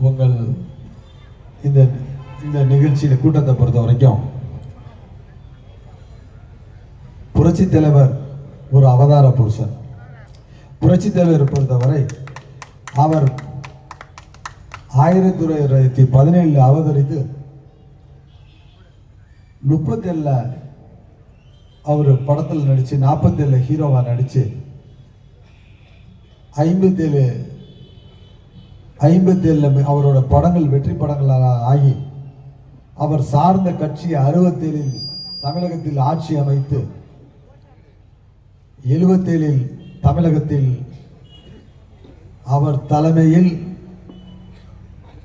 உங்கள் இந்த இந்த நிகழ்ச்சியில் கூட்டத்தை பொறுத்த வரைக்கும் புரட்சி தலைவர் ஒரு அவதார புருஷன். புரட்சி தலைவர் பொறுத்தவரை அவர் ஆயிரத்தி தொள்ளாயிரத்தி பதினேழில் அவதரித்து முப்பத்தேழில் அவர் படத்தில் நடித்து நாற்பத்தேழில் ஹீரோவாக நடித்து ஐம்பத்தேழு ஐம்பத்தேழில் அவரோட படங்கள் வெற்றி படங்களாக ஆகி அவர் சார்ந்த கட்சி அறுபத்தேழில் தமிழகத்தில் ஆட்சி அமைத்து எழுபத்தேழில் தமிழகத்தில் அவர் தலைமையில்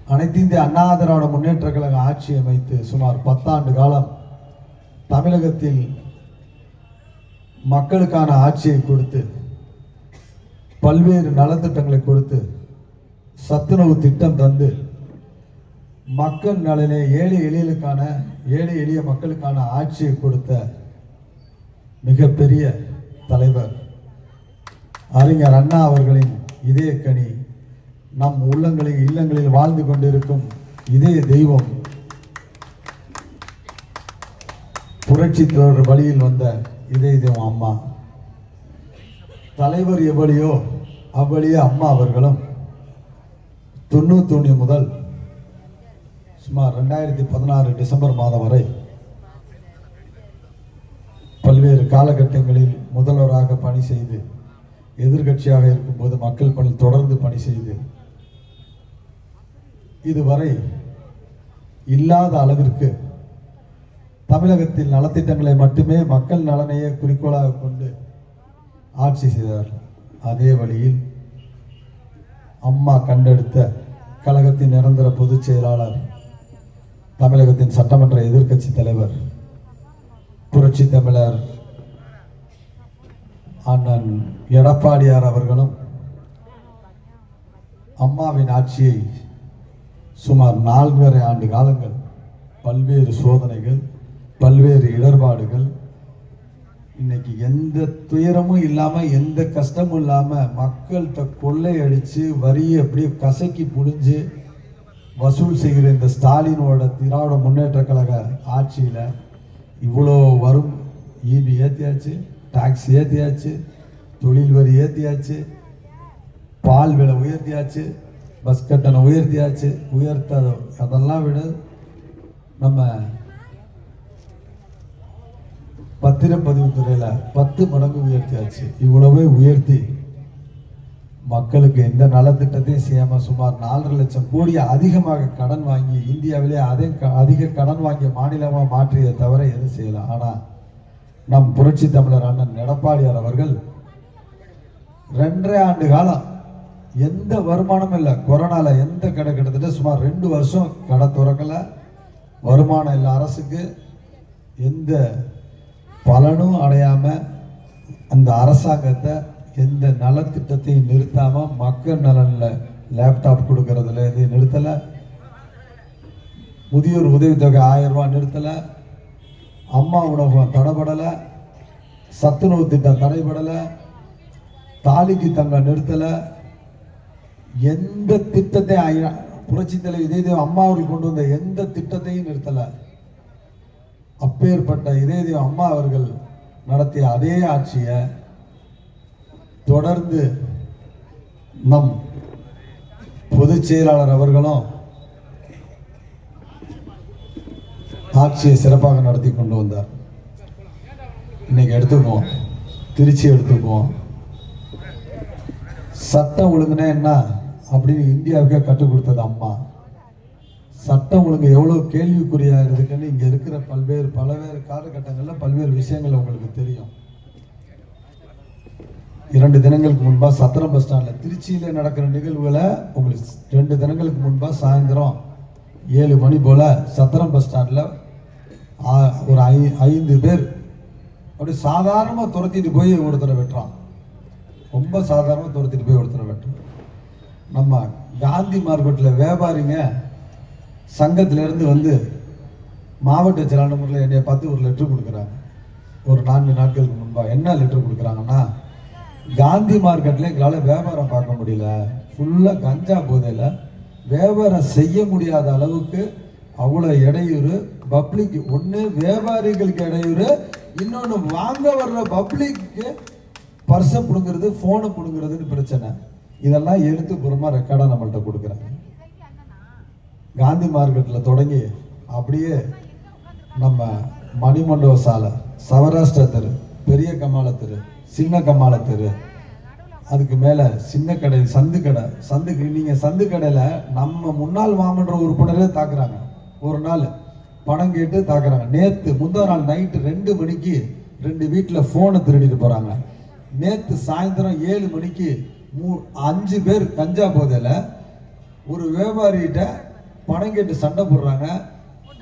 அனைத்து இந்திய அண்ணா திராவிட முன்னேற்ற கழக ஆட்சி அமைத்து சுமார் பத்தாண்டு காலம் தமிழகத்தில் மக்களுக்கான ஆட்சியை கொடுத்து பல்வேறு நலத்திட்டங்களை கொடுத்து சத்துணவு திட்டம் தந்து மக்கள் நலனே ஏழை எளியலுக்கான ஏழை எளிய மக்களுக்கான ஆட்சியை கொடுத்த மிகப்பெரிய தலைவர் அறிஞர் அண்ணா அவர்களின் இதயக்கனி நம் உள்ளங்களில் இல்லங்களில் வாழ்ந்து கொண்டிருக்கும் இதய தெய்வம் புரட்சி தலைவர் வழியில் வந்த இதய தெய்வம் அம்மா. தலைவர் எவ்வளியோ அவ்வழியே அம்மா அவர்களும் தொண்ணூத்தொன்று முதல் சுமார் ரெண்டாயிரத்தி பதினாறு டிசம்பர் மாதம் வரை பல்வேறு காலகட்டங்களில் முதல்வராக பணி செய்து எதிர்க்கட்சியாக இருக்கும்போது மக்கள் பணி தொடர்ந்து பணி செய்து இதுவரை இல்லாத அளவிற்கு தமிழகத்தில் நலத்திட்டங்களை மட்டுமே மக்கள் நலனையே குறிக்கோளாக கொண்டு ஆட்சி செய்தார் அதே வழியில் அம்மா கண்டெடுத்த கழகத்தின் நிரந்தர பொதுச் செயலாளர் தமிழகத்தின் சட்டமன்ற எதிர்க்கட்சி தலைவர் புரட்சி தமிழர் அண்ணன் எடப்பாடியார் அவர்களும் அம்மாவின் ஆட்சியை சுமார் நான்கரை ஆண்டு காலங்கள் பல்வேறு சோதனைகள் பல்வேறு இடர்பாடுகள் இன்னைக்கு எந்த துயரமும் இல்லாமல் எந்த கஷ்டமும் இல்லாமல் மக்கள்கிட்ட கொள்ளையடித்து வரியை அப்படியே கசக்கி புழிஞ்சு வசூல் செய்கிற இந்த ஸ்டாலினோட திராவிட முன்னேற்ற கழக ஆட்சியில் இவ்வளோ வரும். ஈபி ஏற்றியாச்சு டாக்ஸ் ஏற்றியாச்சு தொழில் வரி ஏற்றியாச்சு பால் விலை உயர்த்தியாச்சு பஸ் கட்டணம் உயர்த்தியாச்சு உயர்த்த அதெல்லாம் விட நம்ம பத்திரப்பதிவு துறையில் பத்து மடங்கு உயர்த்தியாச்சு. இவ்வளவே உயர்த்தி மக்களுக்கு எந்த நலத்திட்டத்தையும் செய்யாம சுமார் நாலரை லட்சம் கோடி அதிகமாக கடன் வாங்கி இந்தியாவிலே அதே க- அதிக கடன் வாங்கிய மாநிலமாக மாற்றியதை தவிர எதுவும் செய்யலாம் ஆனால் நம் புரட்சி தமிழர் அண்ணன் எடப்பாடியார் அவர்கள் ரெண்டரை ஆண்டு காலம் எந்த வருமானமும் இல்லை. கொரோனாவில் எந்த கடை கிட்டத்தட்ட சுமார் ரெண்டு வருஷம் கடை திறக்கல. வருமானம் இல்லை அரசுக்கு. எந்த பலனும் அடையாம அந்த அரசாங்கத்தை எந்த நலத்திட்டத்தையும் நிறுத்தாம மக்கள் நலனில் லேப்டாப் கொடுக்கறதுல இது நிறுத்தல. முதியோர் உதவித்தொகை ஆயிரம் ரூபா நிறுத்தல. அம்மா உணவகம் தடைபடலை. சத்துணவு திட்டம் தடைபடலை. தாலிக்கு தங்கம் நிறுத்தலை. எந்த திட்டத்தையும் புரட்சி தலைவர் இதே அம்மா அவர்கள் கொண்டு வந்த எந்த திட்டத்தையும் நிறுத்தலை. அப்பேற்பட்ட இதே அம்மா அவர்கள் நடத்திய அதே ஆட்சியை தொடர்ந்து நம் பொதுச் செயலாளர் அவர்களும் ஆட்சியை சிறப்பாக நடத்தி கொண்டு வந்தார். இன்னைக்கு எடுத்துக்குவோம். திருச்சி எடுத்துக்குவோம். சட்டம் ஒழுங்குனா என்ன அப்படின்னு இந்தியாவுக்கே கற்றுக் கொடுத்தது அம்மா. சட்டம் ஒழுங்கு எவ்வளோ கேள்விக்குறியாக இருக்குன்னு இங்கே இருக்கிற பல்வேறு பல்வேறு காலகட்டங்களில் பல்வேறு விஷயங்கள் உங்களுக்கு தெரியும். இரண்டு தினங்களுக்கு முன்பாக சத்திரம் பஸ் ஸ்டாண்டில் திருச்சியில் நடக்கிற நிகழ்வுகளை உங்களுக்கு ரெண்டு தினங்களுக்கு முன்பாக சாயந்தரம் ஏழு மணி போல் சத்திரம் பஸ் ஸ்டாண்டில் ஒரு ஐ ஐந்து பேர் அப்படி சாதாரணமாக துரத்திட்டு போய் ஒருத்தரை வெட்டுறான். ரொம்ப சாதாரணமாக துரத்திட்டு போய் ஒருத்தரை வெட்டுறான். நம்ம காந்தி மார்க்கெட்டில் வியாபாரிங்க சங்கத்திலேருந்து வந்து மாவட்ட செயலாளர் என்னை பார்த்து ஒரு லெட்ரு கொடுக்குறாங்க. ஒரு நான்கு நாட்களுக்கு முன்பாக என்ன லெட்ரு கொடுக்குறாங்கன்னா காந்தி மார்க்கெட்டில் எங்களால் வியாபாரம் பார்க்க முடியல. ஃபுல்லாக கஞ்சா போதையில் வியாபாரம் செய்ய முடியாத அளவுக்கு அவ்வளோ இடையூறு பப்ளிக் ஒன்று வியாபாரிகளுக்கு இடையூறு இன்னொன்று வாங்க வர்ற பப்ளிக்கு பர்ஸை பிடுங்கிறது ஃபோனை பிடுங்கிறதுன்னு பிரச்சனை. இதெல்லாம் எழுத்துப்பூர்வமாக ரெக்கார்டாக நம்மள்கிட்ட கொடுக்குறாங்க. காந்தி மார்க்கெட்டில் தொடங்கி அப்படியே நம்ம மணிமண்டப சாலை சவராஷ்டிர தெரு பெரிய கமால தெரு சின்ன கமால தெரு அதுக்கு மேலே சின்ன கடை சந்து கடை. சந்துக்கு நீங்கள் சந்து கடையில் நம்ம முன்னாள் மாமன்ற உறுப்பினரே தாக்குறாங்க. ஒரு நாள் பணம் கேட்டு தாக்குறாங்க. நேற்று முந்தா நாள் நைட்டு ரெண்டு மணிக்கு ரெண்டு வீட்டில் ஃபோனை திருடிட்டு போகிறாங்க நேற்று சாயந்தரம் ஏழு மணிக்கு மூ அஞ்சு பேர் கஞ்சா போதையில் ஒரு வியாபாரிகிட்ட பணம் கேட்டு சண்டை போடுறாங்க.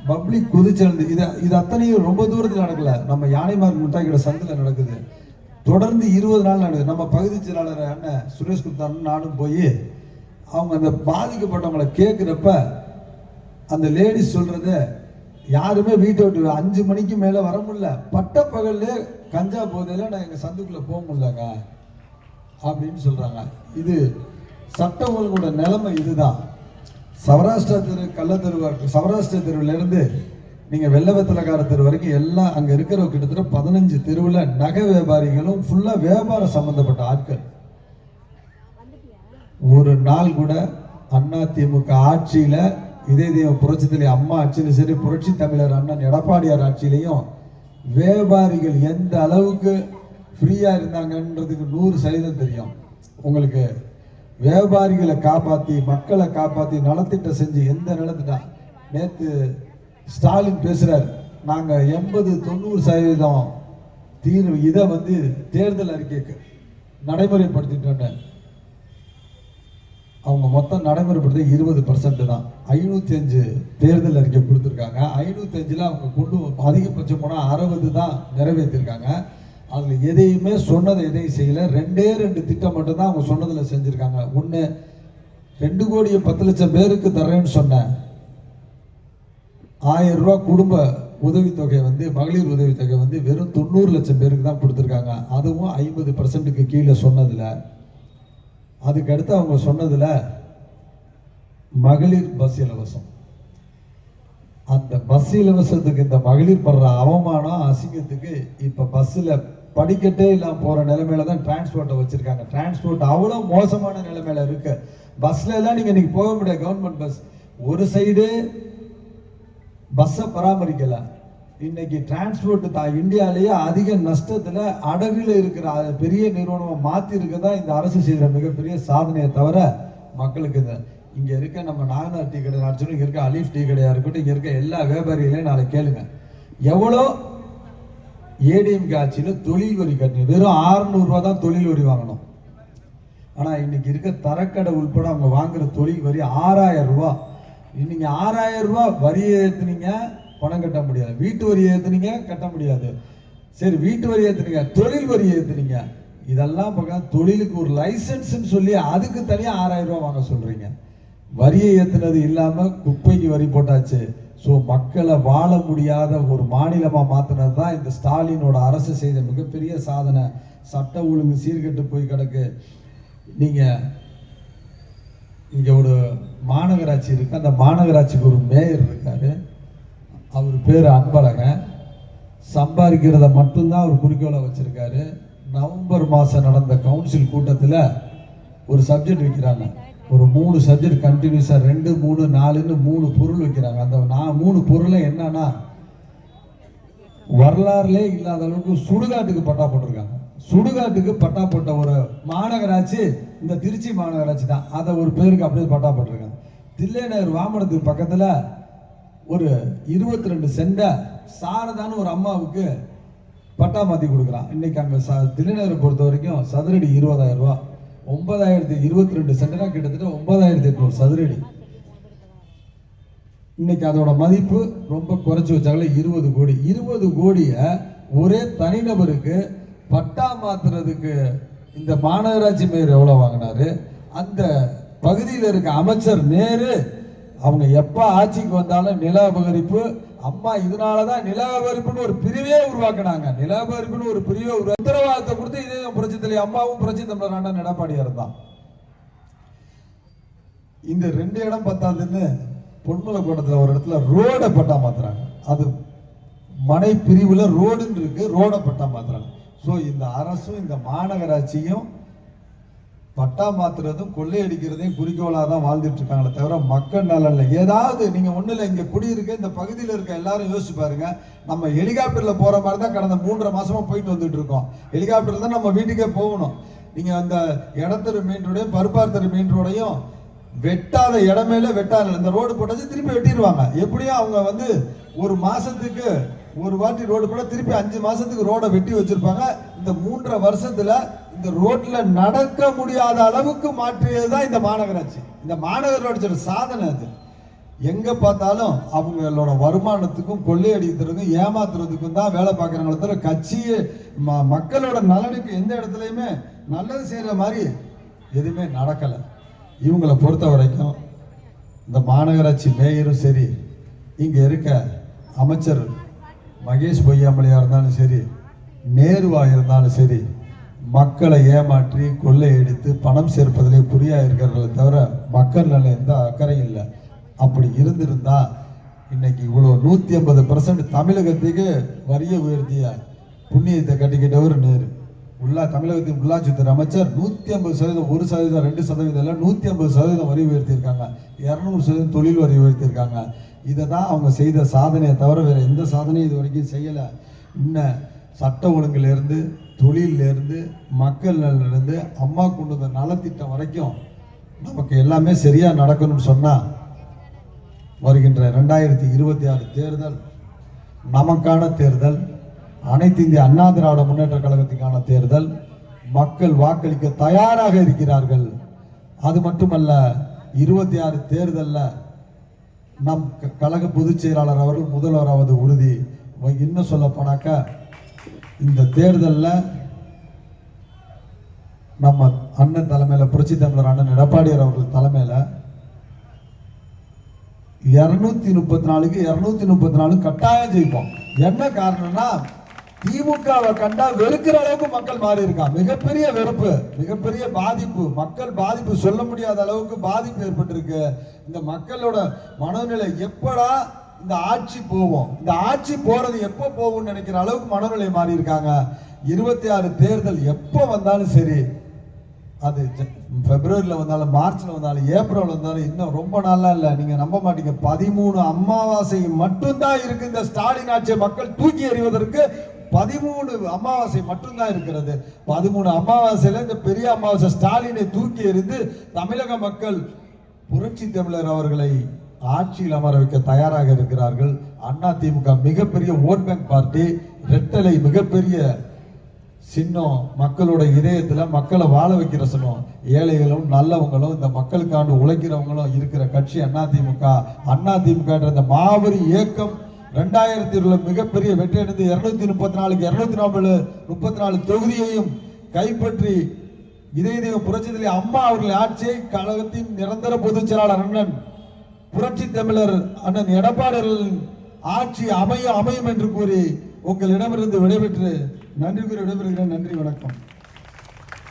பப்ளிக் குதிச்சிருந்து இது இது அத்தனையும் ரொம்ப தூரத்தில் நடக்கல. நம்ம யானைமார் முட்டாக்கியோட சந்தில் நடக்குது. தொடர்ந்து இருபது நாள் நடக்குது. நம்ம பகுதி செயலாளர் அண்ணன் சுரேஷ் குப்தான் நானும் போய் அவங்க அந்த பாதிக்கப்பட்டவங்களை கேட்குறப்ப அந்த லேடிஸ் சொல்கிறத யாருமே வீட்டை விட்டு அஞ்சு மணிக்கு மேலே வர முடியல. பட்ட பகல்ல கஞ்சா போதையில் நான் எங்கள் சந்துக்குள்ளே போக முடியலங்க அப்படின்னு சொல்கிறாங்க இது சட்ட ஒழுங்கோட நிலைமை இதுதான். சௌராஷ்டிரா தெரு கள்ள தெரு சவராஷ்டிர இருந்து நீங்கள் வெள்ளவத்திலக்கார தெரு வரைக்கும் எல்லாம் அங்கே இருக்கிற கிட்டத்தட்ட பதினஞ்சு தெருவில் நகை வியாபாரிகளும் ஃபுல்லாக வியாபாரம் சம்மந்தப்பட்ட ஆட்கள். ஒரு நாள் கூட அண்ணா திமுக ஆட்சியில் இதே தெய்வம் புரட்சி அம்மா ஆட்சியிலும் சரி புரட்சி தமிழர் அண்ணன் எடப்பாடியார் ஆட்சியிலையும் வியாபாரிகள் எந்த அளவுக்கு ஃப்ரீயாக இருந்தாங்கன்றதுக்கு நூறு சதவீதம் தெரியும். உங்களுக்கு வியாபாரிகளை காப்பாத்தி மக்களை காப்பாத்தி நலத்திட்டம் செஞ்சு எந்த நலத்திட்டா? நேத்து ஸ்டாலின் பேசுறாரு. நாங்க எண்பது தொண்ணூறு சதவீதம் தீர்வு இதை வந்து தேர்தல் அறிக்கைக்கு நடைமுறைப்படுத்திட்டோன்னு அவங்க மொத்தம் நடைமுறைப்படுத்தி இருபது பர்சன்ட் தான். ஐநூற்றி அஞ்சு தேர்தல் அறிக்கை கொடுத்துருக்காங்க. ஐநூற்றி அஞ்சில் அவங்க கொண்டு அதிகபட்சம் போனால் அறுபது தான் நிறைவேற்றிருக்காங்க. அதில் எதையுமே சொன்னதை எதையும் செய்யல. ரெண்டே ரெண்டு திட்டம் மட்டும்தான் அவங்க சொன்னதில் செஞ்சுருக்காங்க. ஒன்று ரெண்டு கோடியே பத்து லட்சம் பேருக்கு தரேன்னு சொன்னேன். ஆயிரம் ரூபா குடும்ப உதவித்தொகை வந்து மகளிர் உதவித்தொகை வந்து வெறும் தொண்ணூறு லட்சம் பேருக்கு தான் கொடுத்துருக்காங்க. அதுவும் ஐம்பது பர்சன்ட்டுக்கு கீழே சொன்னதில். அதுக்கடுத்து அவங்க சொன்னதில் மகளிர் பஸ் இலவசம். அந்த பஸ் இலவசத்துக்கு இந்த மகளிர் படுற அவமானம் அசிங்கத்துக்கு இப்போ பஸ்ஸில் படிக்கட்டே இல்லாம போகிற நிலைமையில தான் டிரான்ஸ்போர்ட்டை வச்சிருக்காங்க. டிரான்ஸ்போர்ட் அவ்வளோ மோசமான நிலைமையில இருக்கு. பஸ்ல எல்லாம் நீங்கள் இன்றைக்கி போக முடியாது. கவர்மெண்ட் பஸ் ஒரு சைடு பஸ்ஸை பராமரிக்கலை. இன்னைக்கு டிரான்ஸ்போர்ட் தான் இந்தியாலேயே அதிக நஷ்டத்தில் அடகுல இருக்கிற பெரிய நிறுவனமாக மாத்தி இருக்கதா இந்த அரசு செய்கிற மிகப்பெரிய சாதனையை தவிர மக்களுக்கு இந்த இங்கே இருக்க நம்ம நாகனார் டீ கடை நடத்தணும் இங்கே இருக்க அலீஃப் டீ கடையாக இருக்கட்டும் இங்கே இருக்க எல்லா வியாபாரிகளையும் நாளை கேளுங்க. எவ்வளோ ஏடிஎம் ஆட்சியில் தொழில் வரி கட்டணும். வெறும் 600 தான் தொழில் வரி வாங்கணும். ஆனால் இன்னைக்கு இருக்க தரக்கடை உள்பட அவங்க வாங்குற தொழில் வரி ஆறாயிரம் ரூபா. இன்னைக்கு ஆறாயிரம் ரூபா வரி ஏற்றுனீங்க பணம் கட்ட முடியாது. வீட்டு வரி ஏற்றுனீங்க கட்ட முடியாது. சரி வீட்டு வரி ஏற்றுனீங்க தொழில் வரி ஏற்றுனீங்க இதெல்லாம் பக்கம் தொழிலுக்கு ஒரு லைசன்ஸ்ன்னு சொல்லி அதுக்கு தனியாக ஆறாயிரம் ரூபா வாங்க சொல்கிறீங்க வரியை ஏற்றுனது இல்லாமல் குப்பைக்கு வரி போட்டாச்சு. ஸோ மக்களை வாழ முடியாத ஒரு மாநிலமாக மாற்றினது தான் இந்த ஸ்டாலினோட அரசு செய்த மிகப்பெரிய சாதனை. சட்ட ஒழுங்கு சீர்கெட்டு போய் கிடக்கு. நீங்கள் இங்கே ஒரு மாநகராட்சி இருக்குது அந்த மாநகராட்சிக்கு ஒரு மேயர் இருக்கார். அவர் பேர் அன்பழகன். சம்பாதிக்கிறத மட்டும்தான் அவர் குறிக்கோளை வச்சுருக்காரு. நவம்பர் மாதம் நடந்த கவுன்சில் கூட்டத்தில் ஒரு சப்ஜெக்ட் வைக்கிறாங்க. ஒரு மூணு சப்ஜெக்ட் கண்டினியூஸாக ரெண்டு மூணு நாலுன்னு மூணு பொருள் வைக்கிறாங்க. அந்த நான் மூணு பொருளை என்னன்னா வரலாறுலே இல்லாத அளவுக்கு சுடுகாட்டுக்கு பட்டா போட்டிருக்காங்க. சுடுகாட்டுக்கு பட்டா போட்ட ஒரு மாநகராட்சி இந்த திருச்சி மாநகராட்சி தான். அதை ஒரு பேருக்கு அப்படியே பட்டா போட்டிருக்காங்க. தில்லைநகர் வாமனத்துக்கு பக்கத்தில் ஒரு இருபத்தி ரெண்டு செண்டை சாரதான்னு ஒரு அம்மாவுக்கு பட்டா மாற்றி கொடுக்குறான். இன்றைக்கி அங்கே ச- தில்லைநகரை பொறுத்த வரைக்கும் சதுரடி இருபதாயிரம் ரூபா ஒன்பதாயிரத்தி இருபத்தி ரெண்டு சென்டனா கிட்டத்தட்ட ஒன்பதாயிரத்தி எட்நூறு சதுரடி. இன்னைக்கு அதோட மதிப்பு ரொம்ப குறைச்சி வச்சாங்களே இருபது கோடி. இருபது கோடியை ஒரே தனிநபருக்கு பட்டா மாத்துறதுக்கு இந்த மாநகராட்சி மேயர் எவ்வளோ வாங்கினாரு? அந்த பகுதியில் இருக்க அமைச்சர் நேரு அவங்க எப்போ ஆட்சிக்கு வந்தாலும் நில அபகரிப்பு அம்மா இதனாலதான் தான் அபகரிப்புன்னு ஒரு பிரிவே உருவாக்கினாங்க. நிலவரிப்புன்னு ஒரு பிரிவே ஒரு உத்தரவாதத்தை கொடுத்து இதே புரட்சி அம்மாவும் புரட்சி தமிழர் அண்ணன் எடப்பாடியார் தான். இந்த ரெண்டு இடம் பத்தாதுன்னு பொன்மலை கோட்டத்தில் ஒரு இடத்துல ரோடை பட்டா மாத்துறாங்க. அது மனை பிரிவுல ரோடுன்னு இருக்கு ரோடை பட்டா மாத்துறாங்க. ஸோ இந்த அரசும் இந்த மாநகராட்சியும் பட்டா மாத்துறதும் கொள்ளையடிக்கிறதையும் குறிக்கோளாக தான் வாழ்ந்துட்டு இருக்காங்களே தவிர மக்கள் நலன்ல ஏதாவது நீங்க ஒண்ணு இல்லை இங்க குடியிருக்க இந்த பகுதியில் இருக்க எல்லாரும் யோசிச்சு பாருங்க. நம்ம ஹெலிகாப்டர்ல போற மாதிரி தான் கடந்த மூன்றரை மாசமா போயிட்டு வந்துட்டு இருக்கோம். ஹெலிகாப்டர்ல தான் நம்ம வீட்டுக்கே போகணும். நீங்க அந்த இடத்தரு மீன்றோடையும் ரோடையும் பருப்பார்த்தரு மெயின் வெட்டாத இடமேல வெட்டாத இந்த ரோடு போட்டாச்சு திருப்பி வெட்டிடுவாங்க எப்படியும் அவங்க வந்து ஒரு மாசத்துக்கு ஒரு வாட்டி ரோடு போட திருப்பி அஞ்சு மாசத்துக்கு ரோடை வெட்டி வச்சிருப்பாங்க. இந்த மூன்றரை வருஷத்துல இந்த ரோட்ல நடக்க முடியாத அளவுக்கு மாற்றியது தான் இந்த மாநகராட்சி. இந்த மாநகராட்சியோட சாதனை அது. எங்க பார்த்தாலும் அவங்களோட வருமானத்துக்கும் கொள்ளையடிக்கிறதுக்கும் ஏமாத்துறதுக்கும் தான் வேலை பார்க்குறாங்களே தவிர கட்சியே ம- மக்களோட நலனுக்கு எந்த இடத்துலையுமே நல்லது செய்கிற மாதிரி எதுவுமே நடக்கலை. இவங்களை பொறுத்த வரைக்கும் இந்த மாநகராட்சி மேயரும் சரி இங்கே இருக்க அமைச்சர் மகேஷ் பொய்யாமலையாக இருந்தாலும் சரி நேருவா இருந்தாலும் சரி மக்களை ஏமாற்றி கொள்ளையடித்து பணம் சேர்ப்பதிலே குறியா இருக்கிறவர்களே தவிர மக்கள் நல்ல எந்த அக்கறையும் இல்லை. அப்படி இருந்திருந்தால் இன்னைக்கு இவ்வளோ நூற்றி ஐம்பது பர்சன்ட் தமிழகத்துக்கு வரியை உயர்த்திய புண்ணியத்தை கட்டிக்கிட்டவர் நேரு. உள்ளா தமிழகத்தின் உள்ளாட்சித்துறை அமைச்சர் நூற்றி ஐம்பது சதவீதம் ஒரு சதவீதம் ரெண்டு சதவீதம் இல்லை நூற்றி ஐம்பது சதவீதம் வரி உயர்த்தியிருக்காங்க. இரநூறு சதவீதம் தொழில் வரி உயர்த்தியிருக்காங்க. இதை தான் அவங்க செய்த சாதனையை தவிர வேறு எந்த சாதனையும் இது வரைக்கும் செய்யலை. இன்னும் சட்ட ஒழுங்குலேருந்து தொழிலிருந்து மக்கள்லேருந்து அம்மா கொண்டு வந்த நலத்திட்டம் வரைக்கும் நமக்கு எல்லாமே சரியாக நடக்கணும்னு சொன்னால் வருகின்ற ரெண்டாயிரத்தி இருபத்தி ஆறு தேர்தல் நமக்கான தேர்தல் அனைத்து இந்திய அண்ணா திராவிட முன்னேற்ற கழகத்துக்கான தேர்தல் மக்கள் வாக்களிக்க தயாராக இருக்கிறார்கள். அது மட்டுமல்ல இருபத்தி ஆறு தேர்தலில் நம் கழக பொதுச் செயலாளர் அவர்கள் முதல்வராவது உறுதி. இன்னும் சொல்ல இந்த தேர்தலில் நம்ம அண்ணன் தலைமையில் புரட்சி தமிழர் அண்ணன் எடப்பாடியார் அவர்கள் தலைமையில் இரநூத்தி முப்பத்தி நாலுக்கு இரநூத்தி முப்பத்தி நாலு கட்டாயம் ஜெயிப்போம். என்ன காரணம்னா திமுகவை கண்டா வெறுக்கிற அளவுக்கு மக்கள் மாறி இருக்கான் மிகப்பெரிய வெறுப்பு மிகப்பெரிய பாதிப்பு. மக்கள் பாதிப்பு சொல்ல முடியாத அளவுக்கு பாதிப்பு ஏற்பட்டிருக்கு. இந்த மக்களோட மனநிலை எப்படா இந்த ஆட்சி போவோம். இந்த ஆட்சி போறது எப்போ போகும்னு நினைக்கிற அளவுக்கு மனநிலை மாறி இருக்காங்க இருபத்தி ஆறு தேர்தல் எப்போ வந்தாலும் சரி அது பிப்ரவரியில் வந்தாலும் மார்ச்ல வந்தாலும் ஏப்ரல் வந்தாலும் இன்னும் ரொம்ப நாளாக இல்லை. நீங்க நம்ப மாட்டீங்க. பதிமூணு அமாவாசை மட்டும்தான் இருக்கு. இந்த ஸ்டாலின் ஆட்சியை மக்கள் தூக்கி எறிவதற்கு பதிமூணு அமாவாசை மட்டும்தான் இருக்கிறது. பதிமூணு அமாவாசையில் இந்த பெரிய அமாவாசை ஸ்டாலினை தூக்கி எறிந்து தமிழக மக்கள் புரட்சி தமிழர் அவர்களை ஆட்சியில் அமர வைக்க தயாராக இருக்கிறார்கள். அண்ணா திமுக மிகப்பெரிய ஓட் பேங்க் பார்ட்டி ரெட்டலை மிகப்பெரிய சின்னம் மக்களோட இதயத்தில் மக்களை வாழ வைக்கிற சின்னம். ஏழைகளும் நல்லவங்களும் இந்த மக்களுக்காண்டு உழைக்கிறவங்களும் இருக்கிற கட்சி அதிமுக அதிமுக என்ற இந்த மாபெரும் இயக்கம் ரெண்டாயிரத்தி இருபதுல மிகப்பெரிய வெற்றி அடைந்து இருநூத்தி முப்பத்தி நாலுக்கு இருநூத்தி நாலு முப்பத்தி நாலு தொகுதியையும் கைப்பற்றி இதய தெய்வம் புரட்சி அம்மா அவர்கள் ஆட்சியை கழகத்தின் நிரந்தர பொதுச் செயலாளர் அண்ணன் புரட்சி தமிழர் அண்ணன் எடப்பாடியாரின் ஆட்சி அமையும் அமையும் என்று கூறி உங்களிடமிருந்து விடைபெற்று நன்றி கூறி விடைபெறுகிறேன். நன்றி வணக்கம்.